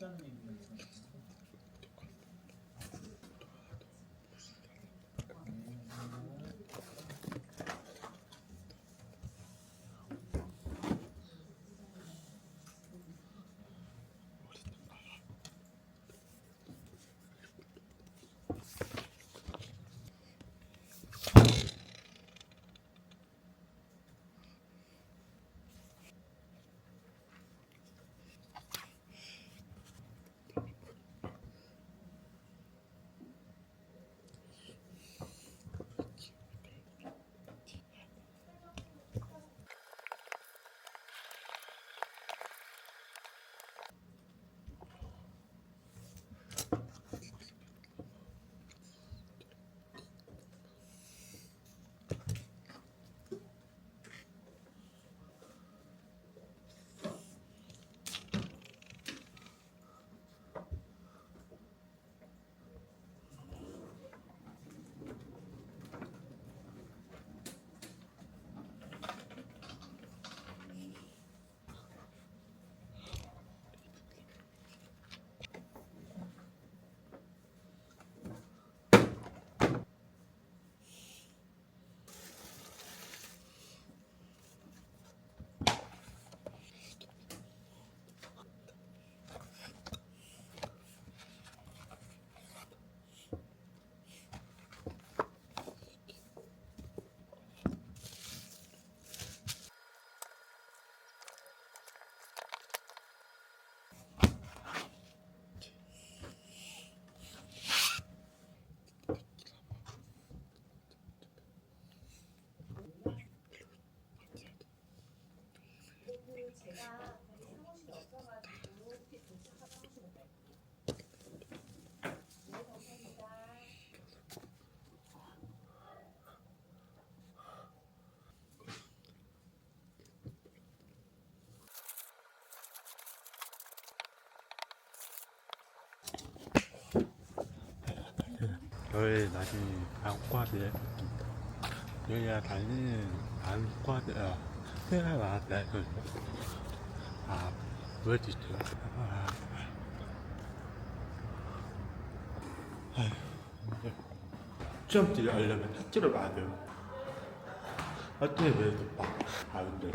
Stunning. 저희 나중에 안과대. 여기가 다니는 안과대 아 내가 나왔다 이거 아 뭐지 저 아, 아휴 이제 시험지를 하려면 학지를 봐야 돼요. 어떻게 왜또 봐? 아 근데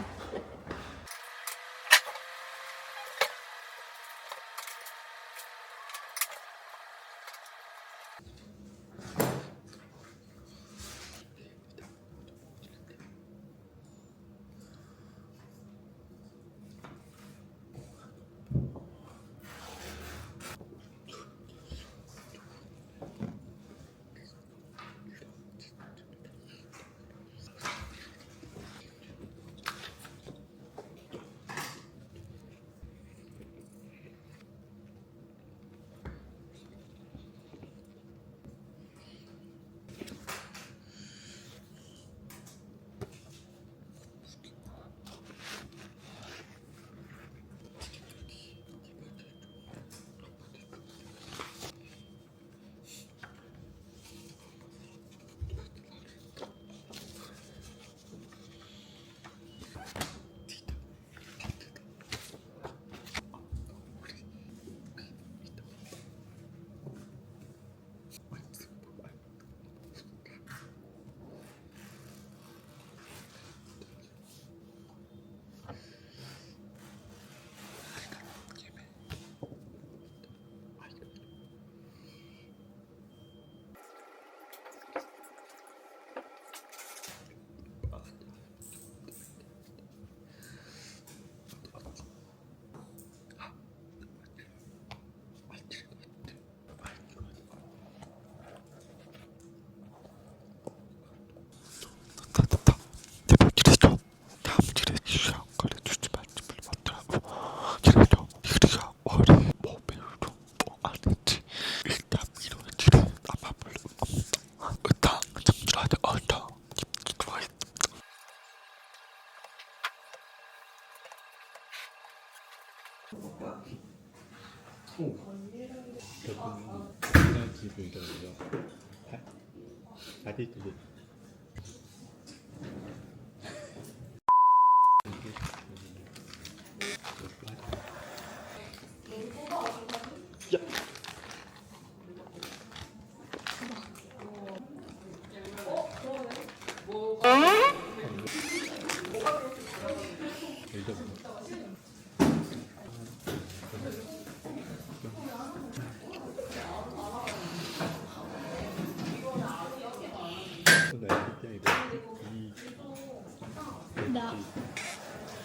나,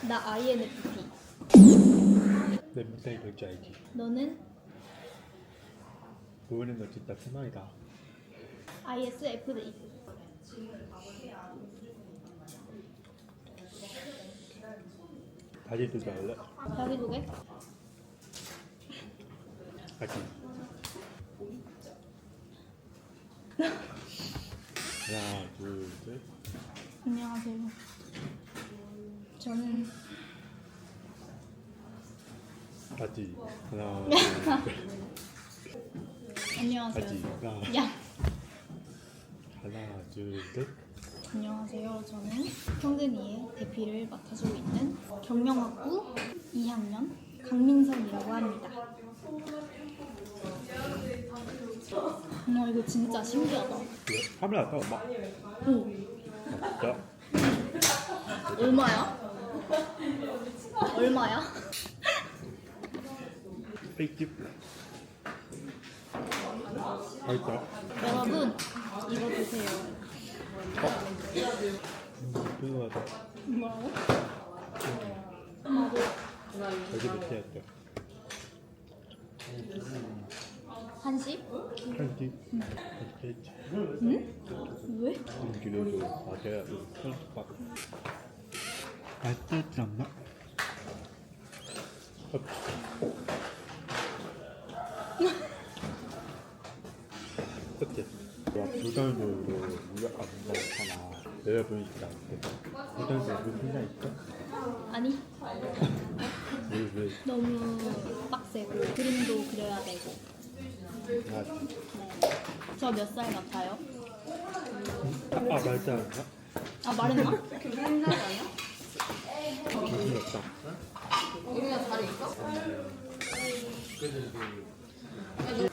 나 INFP. 내 밑에 이럴 줄 알지 너는 보이는 거 진짜 편하이다 ISFJ. 다시 들자 할래? 자기소개? 다시 하나 둘셋 안녕하세요. 저는 다시 하나 안녕하세요. 하나 야. 하나 둘셋 안녕하세요. 저는 평근이의 대피를 맡아주고 있는 경영학부 2학년 강민선이라고 합니다. 어머 이거 진짜 신기하다. 그래? 카메라 따 엄마 오, 자 얼마야? 얼마야? 페이집 맛있다 여러분 이거 드세요. 궁금하다 뭐라고? 나도 여기 밑에 했다 한식? 한지 한지 응? 왜? 아 제가 편집박 맛있지 않나? 어때? 와 부담으로 우리가 안 먹잖아 여러분이니까 부담으로 그 생각 있어? 아니 왜 왜? 너무 빡세고 그림도 그려야 되고 아, 저 몇 살 같아요? 아 맞다 아 말했나? 정신 없다 이거네.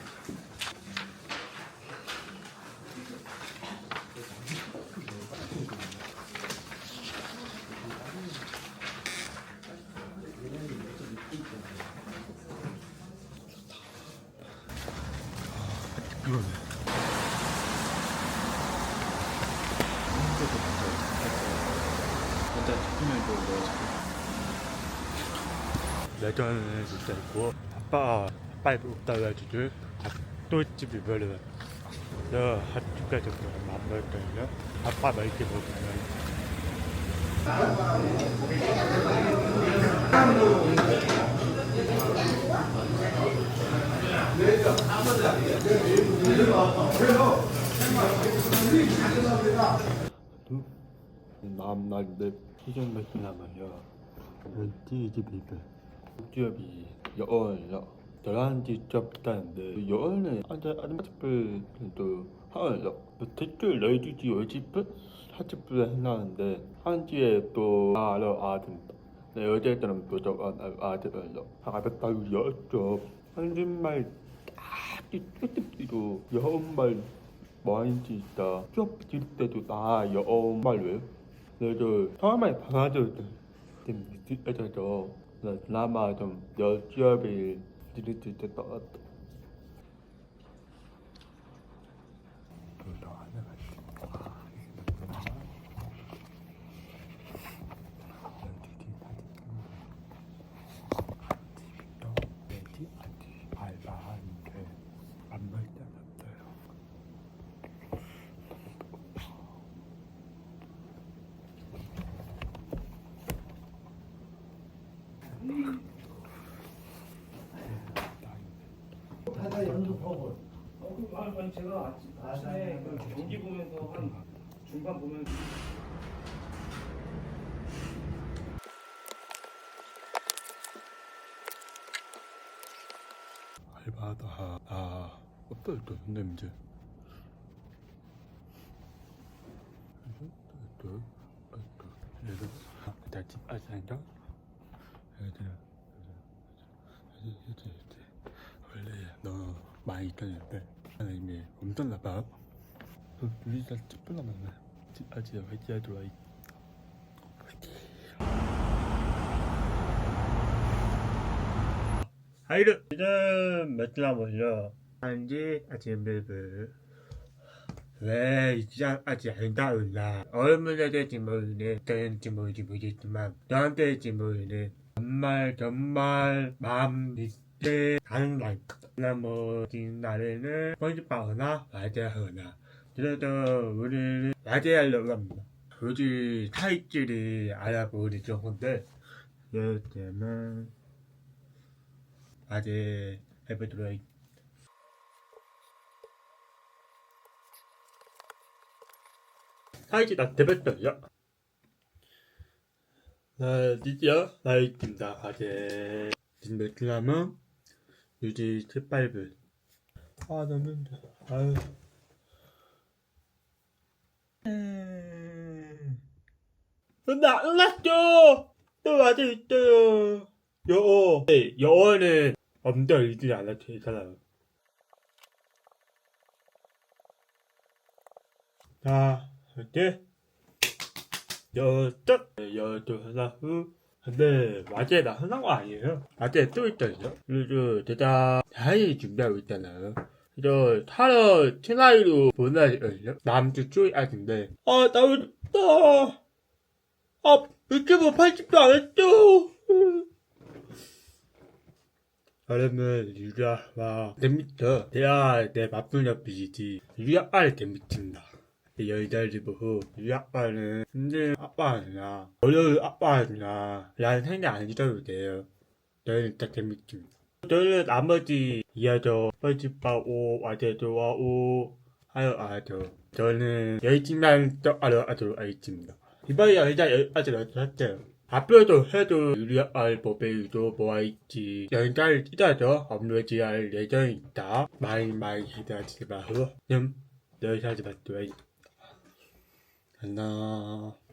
치킨을 좀 레전은 진짜 있고 아빠가 빨리 없다고 해가지고 닭도집이 별로 저 한두개 정도는 안 먹거든요. 아빠 맛있게 먹으면. 남날내 시즌 몇개 남아요. 왠지 비벼 기업이 여얼요 열한 지 접다는데 여얼은 아주 아줌마집을 또 하얼요 대출 너희들이 열집을? 사집을 해놨는데 한지에 또 알아 아든 내 여자들은 또 저거 아들을요 아베타 여쪽 한줌말 딱 뚜뚜뚜도 여엄말 뭐인지 있다. 수업 들 때도 다 여엄말 왜 그래도 처음에 방아들 좀 늦어져 그나마 좀 여지업이 들을 때 떠왔다 알바하는데 안 먹을 때 없어요. 아, 아니 제가 아침, 아침에 그 경기 보면서 한 중간 보면 알바하다 아 어떨 또 냄새 또 얘들 다집 아산다 얘들 얘들 원래 너 많이 있다는데? 나는 이미 엄청 나빠 우리 다 ጭ뿔나면 아직 화이팅 들어와 있 Hayır. Bizim Metin boyunca Bence acembebi ve 이장 아직 안 닿았나? 얼마나 될지 모르네 되는지 모르지 모르겠지만 나한테 될지 모르네 정말 정말 마음 밑에 가는 날 나머지 날에는 편집하거나 라디하거나 그래도 우리는 라디하려고 합니다. 굳이 타이틀이 알아보기 좋은데 예를 들면 아재 해보도록 하겠 사이즈 나 대백돌이야. 나 드디어 나이입니다. 아재 베트남은 유지 7, 8분 아 너무 힘들어. 아유. 음... 나 끝났죠 또 아재 있어요. 여어 네, 여어는 엄청 읽지 않아도 되잖아요 자 이렇게. 여섯 여도 하나 후 근데 맞에 나 하는 거 아니에요. 맞에 또 있거든요 그리고 제가 다이 준비하고 있잖아요. 그래서 타러 티나이로 보내거든요 다음 주 주일인데. 아나 왜, 아, 아 유튜브 80도 안 했죠? 여러분 유리아가 재밌죠? 대야 내 맞불 옆이지. 유리아빠를 재밌습니다 여자들 보고 유리아빠는 힘든 아빠 아니야 어려운 아빠 아니야 라는 생각 안 들어도 돼요 저는 일단 재밌습니다. 저는 나머지 이하저 뻘집바오 와제도와오 하여 아저 저는 열심히만 떠하러 하도록 하겠습니다. 이번에 일단 여기까지 했어요. 앞으로도 해도 유리알 모베이도 뭐할지 영상을 찢어서 업로드할 예정이다. 많이 많이 기대하지 마세요. 그럼 여기까지 봤더니 안 녕.